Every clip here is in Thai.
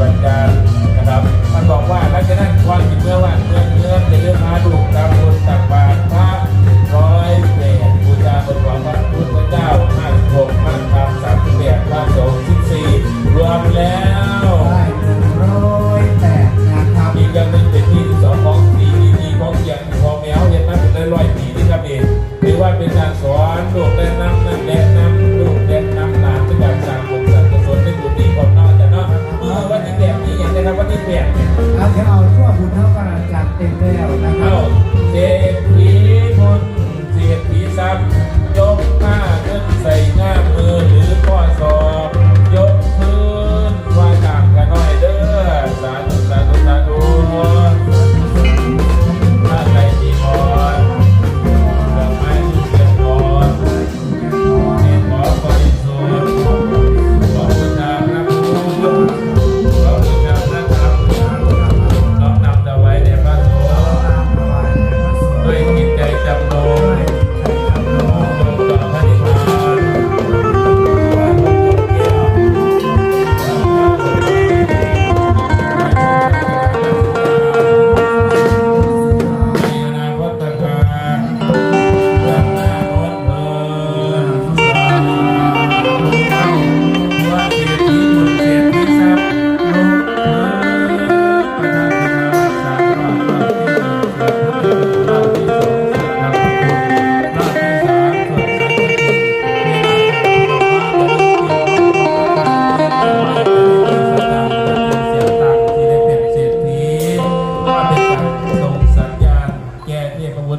บัติการนะครับ มันบอกว่าลักษณะความผิดเมื่อว่าเมื่อเมื่อในเรื่องพาดูตามคนตาม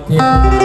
你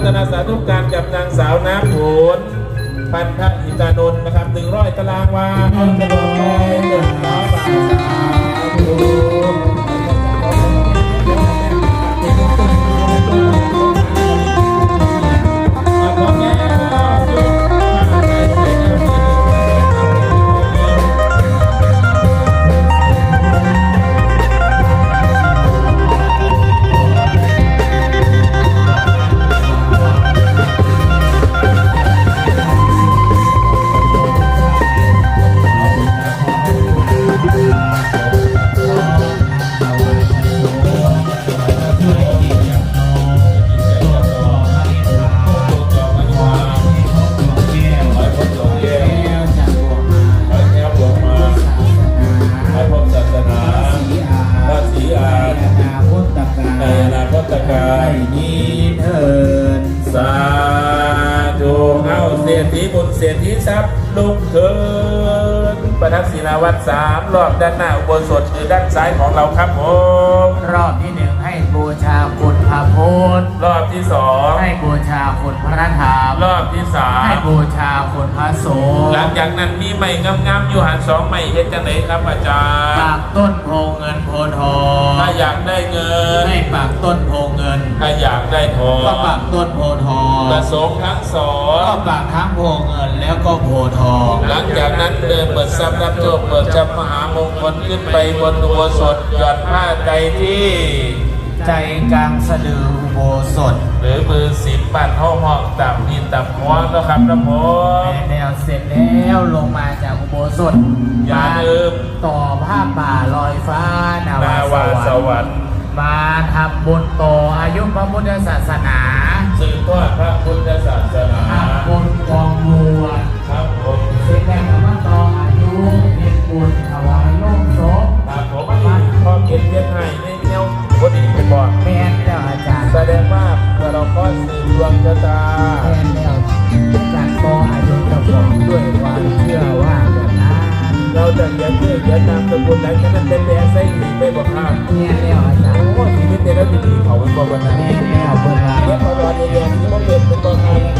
โมทนาสาธุการกับนางสาวน้ำโขนพันธะอิตานนท์นะครับหนึ่งร้อยตารางวา เศรษฐีบุญเศรษฐีทรัพย์ลุกเถิน ประทักษิณาวัดสามรอบด้านหน้าอุโบสถคือด้านซ้ายของเราครับผมรอบที่หนึ่งให้บูชาคุณพระพุทธรอบที่สองให้บูชาคุณพระธรรมรอบที่สาให้มบูชาคุณพระสงฆ์หลังจากนั้นมีใหม่งามๆอยู่หันสองใหม่เฮ็ดจังไหนครับอาจารปาย์กต้นโพเงินโพทองถ้าอยากได้เงินให้ปากต้นโพเงิน ถ้าอยากได้ทองก็ปากต้นโพทองประสงค์ทั้งสองก็ปากทั้งโพเงินแล้วก็โพทอง หลังจากนั้นเดินเปิดทรัพย์รับโชคเปิดจับมหามงคลขึ้นไปบนอุโบสถหย่อนผ้าใจที่ใจกลางสะดืออุโบสถ หรือมือสิบปัดห้องห้องต่ำดินต่ำหัวนะครับนะผมแม่แนวเสร็จแล้วลงมาจากอุโบสถอย่าลืมต่อผ้าป่าลอยฟ้านนาวาสวรรค์มาทำบุญต่ออายุพระพุทธศาสนา สืบทอดพระพุทธศาสนาทำบุญกองบวช เมื่อเราก็สืบดวงชะตาแม่นแล้วจากต่ออายุเจ้าของด้วยความเชื่อว่าแบบนั้นเราจะเขียนชื่อเขียนนามสกุลหลังจากนั้นเป็นแดงใส่หีบไปบอกครับแม่นแล้วอาจารย์โอ้ชีวิตเด็กแล้วดีๆเขาเป็นบอกวันนั้นแม่นแล้วเพิ่นว่าเรียกเขารอเรียนที่มันเป็นเป็นต้นทางโอ้ยสาธุ